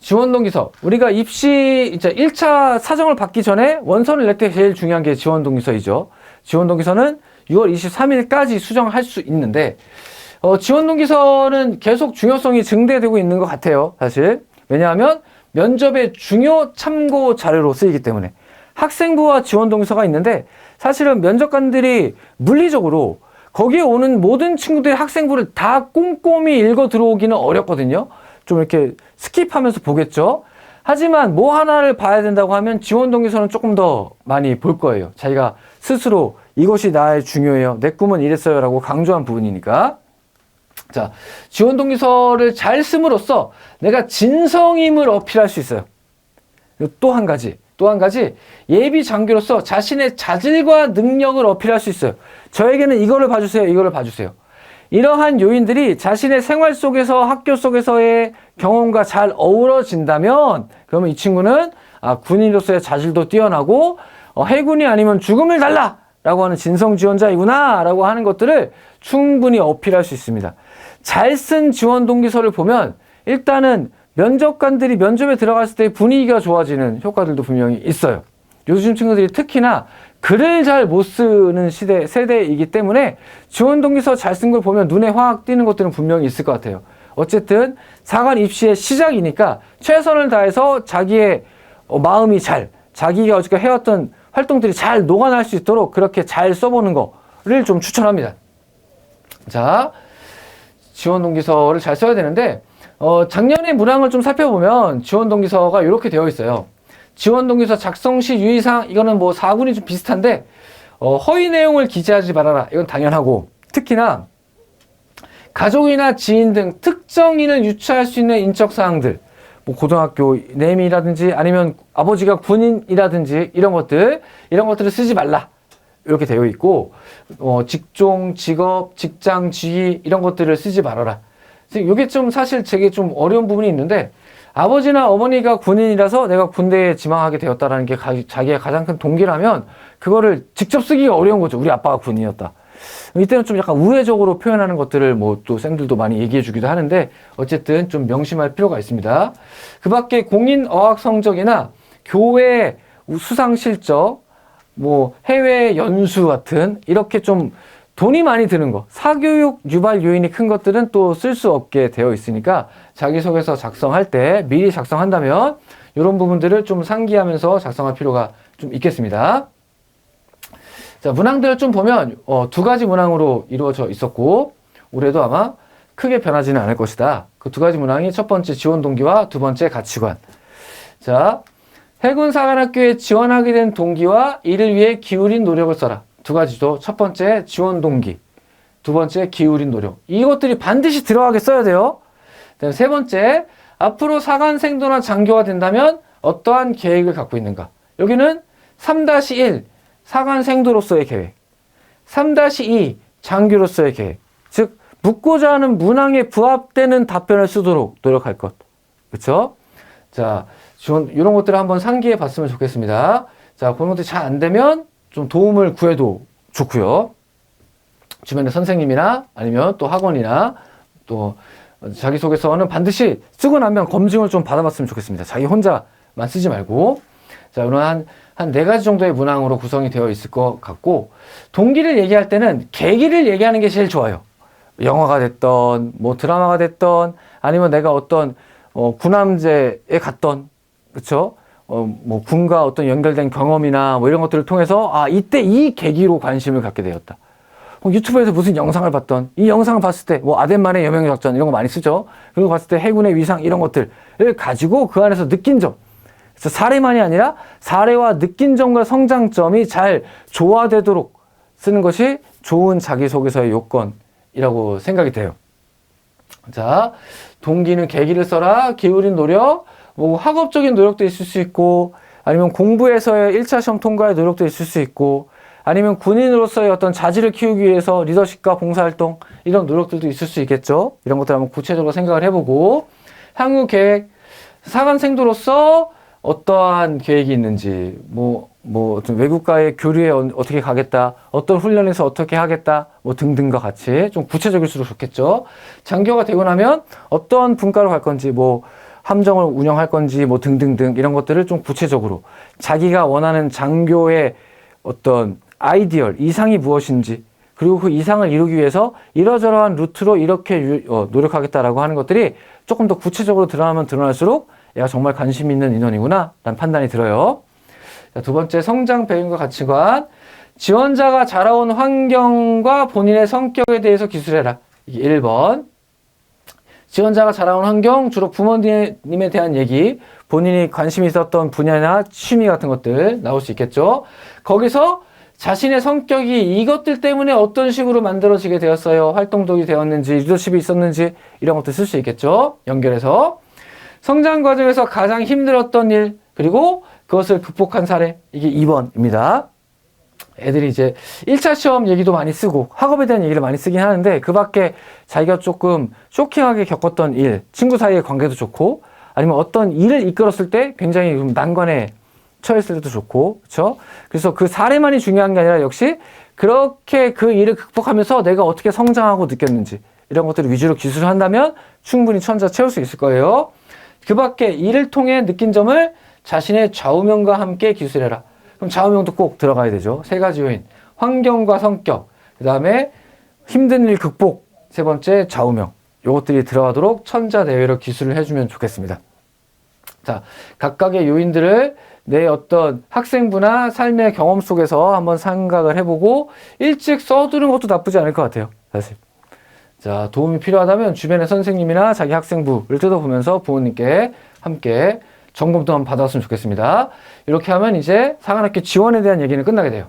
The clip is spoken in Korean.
지원 동기서. 우리가 입시 이제 1차 사정을 받기 전에 원서를 낼 때 제일 중요한 게 지원 동기서이죠. 지원 동기서는 6월 23일까지 수정할 수 있는데 어, 지원 동기서는 계속 중요성이 증대되고 있는 것 같아요. 사실. 왜냐하면 면접의 중요 참고 자료로 쓰이기 때문에 학생부와 지원 동기서가 있는데 사실은 면접관들이 물리적으로 거기에 오는 모든 친구들의 학생부를 다 꼼꼼히 읽어 들어오기는 어렵거든요. 좀 이렇게 스킵하면서 보겠죠. 하지만 뭐 하나를 봐야 된다고 하면 지원 동기서는 조금 더 많이 볼 거예요. 자기가 스스로 이것이 나의 중요해요. 내 꿈은 이랬어요 라고 강조한 부분이니까. 자, 지원 동기서를 잘 씀으로써 내가 진성임을 어필할 수 있어요. 또 한 가지, 또 한 가지 예비 장교로서 자신의 자질과 능력을 어필할 수 있어요. 저에게는 이거를 봐주세요, 이거를 봐주세요. 이러한 요인들이 자신의 생활 속에서 학교 속에서의 경험과 잘 어우러진다면 그러면 이 친구는 아, 군인으로서의 자질도 뛰어나고 어, 해군이 아니면 죽음을 달라 라고 하는 진성 지원자이구나 라고 하는 것들을 충분히 어필할 수 있습니다. 잘 쓴 지원 동기서를 보면 일단은 면접관들이 면접에 들어갔을 때 분위기가 좋아지는 효과들도 분명히 있어요. 요즘 친구들이 특히나 글을 잘 못 쓰는 시대, 세대이기 때문에 지원 동기서 잘 쓴 걸 보면 눈에 확 띄는 것들은 분명히 있을 것 같아요. 어쨌든 사관 입시의 시작이니까 최선을 다해서 자기의 어, 마음이 잘, 자기가 어저께 해왔던 활동들이 잘 녹아날 수 있도록 그렇게 잘 써보는 거를 좀 추천합니다. 자, 지원 동기서를 잘 써야 되는데, 어, 작년의 문항을 좀 살펴보면 지원 동기서가 이렇게 되어 있어요. 지원 동기서 작성 시 유의사항, 이거는 뭐 4군이 좀 비슷한데, 어, 허위 내용을 기재하지 말아라. 이건 당연하고, 특히나, 가족이나 지인 등 특정인을 유추할 수 있는 인적 사항들, 뭐 고등학교 내임이라든지 아니면 아버지가 군인이라든지 이런 것들, 이런 것들을 쓰지 말라. 이렇게 되어 있고, 어, 직종, 직업, 직장, 지위, 이런 것들을 쓰지 말아라. 이게 좀 사실 제게 좀 어려운 부분이 있는데, 아버지나 어머니가 군인이라서 내가 군대에 지망하게 되었다라는 게 가- 자기의 가장 큰 동기라면, 그거를 직접 쓰기가 어려운 거죠. 우리 아빠가 군인이었다. 이때는 좀 약간 우회적으로 표현하는 것들을 뭐 또 쌤들도 많이 얘기해 주기도 하는데, 어쨌든 좀 명심할 필요가 있습니다. 그 밖에 공인 어학 성적이나 교회 수상 실적, 뭐 해외 연수 같은 이렇게 좀 돈이 많이 드는 거 사교육 유발 요인이 큰 것들은 또 쓸 수 없게 되어 있으니까 자기소개서 작성할 때 미리 작성한다면 이런 부분들을 좀 상기하면서 작성할 필요가 좀 있겠습니다. 자 문항들을 좀 보면 어, 두 가지 문항으로 이루어져 있었고 올해도 아마 크게 변하지는 않을 것이다. 그 두 가지 문항이 첫 번째 지원 동기와 두 번째 가치관. 자 해군 사관학교에 지원하게 된 동기와 이를 위해 기울인 노력을 써라. 두 가지도 첫 번째 지원 동기, 두 번째 기울인 노력. 이것들이 반드시 들어가게 써야 돼요. 그다음에 세 번째 앞으로 사관생도나 장교가 된다면 어떠한 계획을 갖고 있는가. 여기는 3-1 사관 생도로서의 계획, 3-2 장교로서의 계획. 즉 묻고자 하는 문항에 부합되는 답변을 쓰도록 노력할 것. 그렇죠? 자, 지원, 이런 것들을 한번 상기해 봤으면 좋겠습니다. 자, 그런 것들이 잘 안 되면 좀 도움을 구해도 좋고요. 주변의 선생님이나 아니면 또 학원이나 또 자기소개서는 반드시 쓰고 나면 검증을 좀 받아봤으면 좋겠습니다. 자기 혼자만 쓰지 말고. 자, 이런 한, 한 네 가지 정도의 문항으로 구성이 되어 있을 것 같고, 동기를 얘기할 때는 계기를 얘기하는 게 제일 좋아요. 영화가 됐던, 뭐 드라마가 됐던, 아니면 내가 어떤, 어, 군함제에 갔던, 그쵸? 어, 뭐, 군과 어떤 연결된 경험이나 뭐 이런 것들을 통해서, 아, 이때 이 계기로 관심을 갖게 되었다. 어, 유튜브에서 무슨 영상을 봤던, 이 영상을 봤을 때, 뭐, 아덴만의 여명 작전 이런 거 많이 쓰죠? 그리고 봤을 때 해군의 위상 이런 것들을 가지고 그 안에서 느낀 점. 그래서 사례만이 아니라 사례와 느낀 점과 성장점이 잘 조화되도록 쓰는 것이 좋은 자기소개서의 요건이라고 생각이 돼요. 자, 동기는 계기를 써라, 기울인 노력, 뭐 학업적인 노력도 있을 수 있고, 아니면 공부에서의 1차 시험 통과의 노력도 있을 수 있고, 아니면 군인으로서의 어떤 자질을 키우기 위해서 리더십과 봉사활동, 이런 노력들도 있을 수 있겠죠. 이런 것들 한번 구체적으로 생각을 해보고, 향후 계획, 사관생도로서 어떠한 계획이 있는지, 뭐, 뭐, 어떤 외국과의 교류에 어- 어떻게 가겠다, 어떤 훈련에서 어떻게 하겠다, 뭐 등등과 같이 좀 구체적일수록 좋겠죠. 장교가 되고 나면 어떤 분과로 갈 건지, 뭐, 함정을 운영할 건지 뭐 등등등 이런 것들을 좀 구체적으로 자기가 원하는 장교의 어떤 아이디얼 이상이 무엇인지 그리고 그 이상을 이루기 위해서 이러저러한 루트로 이렇게 유- 어, 노력하겠다라고 하는 것들이 조금 더 구체적으로 드러나면 드러날수록 얘가 정말 관심 있는 인원이구나 라는 판단이 들어요. 자, 두 번째 성장 배움과 가치관 지원자가 자라온 환경과 본인의 성격에 대해서 기술해라. 이게 1번. 지원자가 자라온 환경, 주로 부모님에 대한 얘기, 본인이 관심 있었던 분야나 취미 같은 것들 나올 수 있겠죠. 거기서 자신의 성격이 이것들 때문에 어떤 식으로 만들어지게 되었어요. 활동적이 되었는지, 리더십이 있었는지, 이런 것들 쓸수 있겠죠. 연결해서. 성장 과정에서 가장 힘들었던 일, 그리고 그것을 극복한 사례, 이게 2번입니다. 애들이 이제 1차 시험 얘기도 많이 쓰고 학업에 대한 얘기를 많이 쓰긴 하는데 그 밖에 자기가 조금 쇼킹하게 겪었던 일, 친구 사이의 관계도 좋고 아니면 어떤 일을 이끌었을 때 굉장히 좀 난관에 처했을 때도 좋고 그렇죠? 그래서 그 사례만이 중요한 게 아니라 역시 그렇게 그 일을 극복하면서 내가 어떻게 성장하고 느꼈는지 이런 것들을 위주로 기술을 한다면 충분히 천자 채울 수 있을 거예요. 그 밖에 일을 통해 느낀 점을 자신의 좌우명과 함께 기술해라. 그럼 좌우명도 꼭 들어가야 되죠. 세 가지 요인. 환경과 성격. 그 다음에 힘든 일 극복. 세 번째 좌우명. 요것들이 들어가도록 천자 대회로 기술을 해주면 좋겠습니다. 자, 각각의 요인들을 내 어떤 학생부나 삶의 경험 속에서 한번 생각을 해보고 일찍 써두는 것도 나쁘지 않을 것 같아요. 사실. 자, 도움이 필요하다면 주변의 선생님이나 자기 학생부를 뜯어보면서 부모님께 함께 점검도 한번 받았으면 좋겠습니다. 이렇게 하면 이제 사관학교 지원에 대한 얘기는 끝나게 돼요.